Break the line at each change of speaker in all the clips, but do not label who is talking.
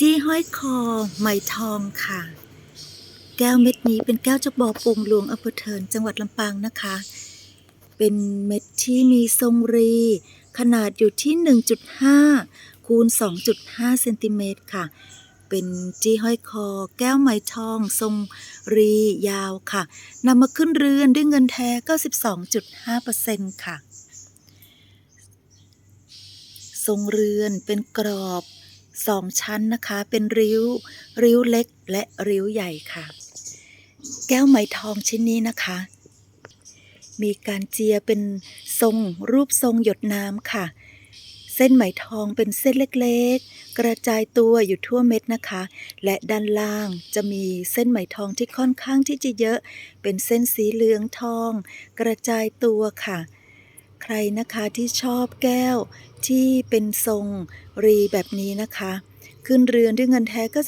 จี้ห้อยคอไหมทองค่ะ แก้วเม็ดนี้เป็นแก้วจากบ่อปงหลวงอำเภอเทินจังหวัดลำปางนะคะ เป็นเม็ดที่มีทรงรี ขนาดอยู่ที่ 1.5 คูณ 2.5 เซนติเมตรค่ะ เป็นจี้ห้อยคอ แก้วไหมทอง ทรงรียาวค่ะนำมาขึ้นเรือนด้วยเงินแท้ 92.5%ค่ะ ทรงเรือนเป็นกรอบ สองชั้นนะคะ เป็นริ้ว ริ้วเล็กและริ้วใหญ่ค่ะ แก้วไหมทองชิ้นนี้นะคะ มีการเจียเป็นทรงรูปทรงหยดน้ำค่ะ เส้นไหมทองเป็นเส้นเล็กๆ กระจายตัวอยู่ทั่วเม็ดนะคะ และด้านล่างจะมีเส้นไหมทองที่ค่อนข้างที่จะเยอะ เป็นเส้นสีเหลืองทอง กระจายตัวค่ะ ใครนะคะที่ชอบแก้วที่เป็นทรงรีแบบนี้นะคะ ขึ้นเรือนด้วยเงินแท้ก็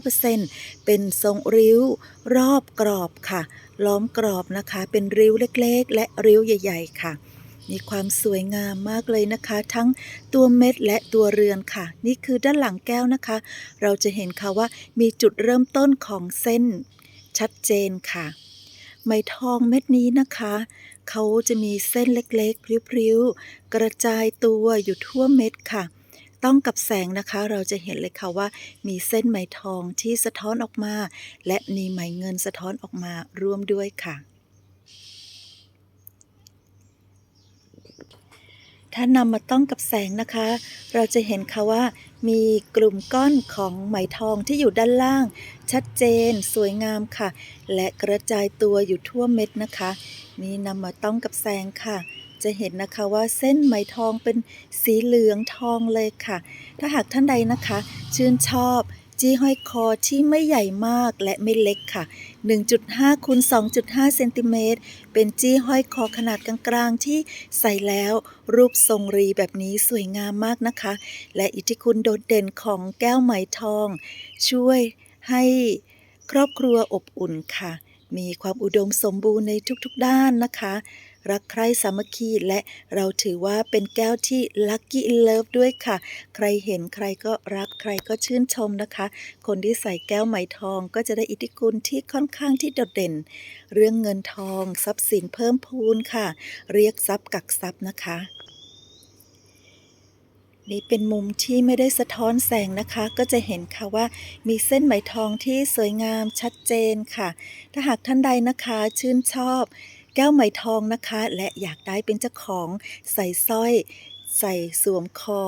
12.5%เป็นทรงริ้ว รอบกรอบค่ะ ล้อมกรอบนะคะ เป็นริ้วเล็กๆ และริ้วใหญ่ ๆ ค่ะมีความสวยงามมากเลยนะคะ ทั้งตัวเม็ดและตัวเรือนค่ะ นี่คือด้านหลังแก้วนะคะ เราจะเห็นค่ะว่ามีจุดเริ่มต้นของเส้นชัดเจนค่ะไหมทองเม็ดนี้นะคะเขาจะมีเส้นเล็กๆ พริ้วๆ กระจายตัวอยู่ทั่วเม็ดค่ะ ต้องกับแสงนะคะเราจะเห็นเลยค่ะว่า มีเส้นไหมทองที่สะท้อนออกมา และมีไหมเงินสะท้อนออกมาร่วมด้วยค่ะ ถ้านำมาต้องกับแสงนะคะ เราจะเห็นค่ะว่า มีกลุ่มก้อนของไหมทองที่อยู่ด้านล่าง ชัดเจน สวยงามค่ะ และกระจายตัวอยู่ทั่วเม็ดนะคะ นี่นำมาต้องกับแสงค่ะ จะเห็นนะคะว่าเส้นไหมทองเป็นสีเหลืองทองเลยค่ะ ถ้าหากท่านใดนะคะ ชื่นชอบ จี้ห้อยคอที่ไม่ใหญ่มากและไม่เล็กค่ะ 1.5คูณ2.5เซนติเมตรเป็นจี้ห้อยคอขนาดกลางๆ ที่ใส่แล้วรูปทรงรีแบบนี้สวยงามมากนะคะ และอิทธิคุณโดดเด่นของแก้วไหมทอง ช่วยให้ครอบครัวอบอุ่นค่ะ มีความอุดมสมบูรณ์ในทุกๆด้านนะคะ รักใคร่สามัคคีและเราถือว่าเป็นแก้วที่ลัคกี้อินเลิฟด้วยค่ะ ใครเห็นใครก็รักใครก็ชื่นชมนะคะ คนที่ใส่แก้วไหมทองก็จะได้อิทธิคุณที่ค่อนข้างที่โดดเด่น เรื่องเงินทองทรัพย์สินเพิ่มพูนค่ะ เรียกทรัพย์กักทรัพย์นะคะนี่เป็นมุมที่ไม่ได้สะท้อนแสงนะคะ ก็จะเห็นค่ะว่ามีเส้นไหมทองที่สวยงามชัดเจนค่ะ ถ้าหากท่านใดนะคะชื่นชอบ แก้วไหมทองนะคะ และอยากได้เป็นเจ้าของใส่สร้อยใส่สวมคอ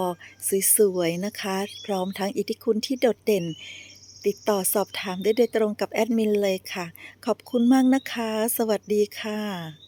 สวยๆนะคะ พร้อมทั้งอิทธิคุณที่โดดเด่น ติดต่อสอบถามได้โดยตรงกับแอดมินเลยค่ะ ขอบคุณมากนะคะ สวัสดีค่ะ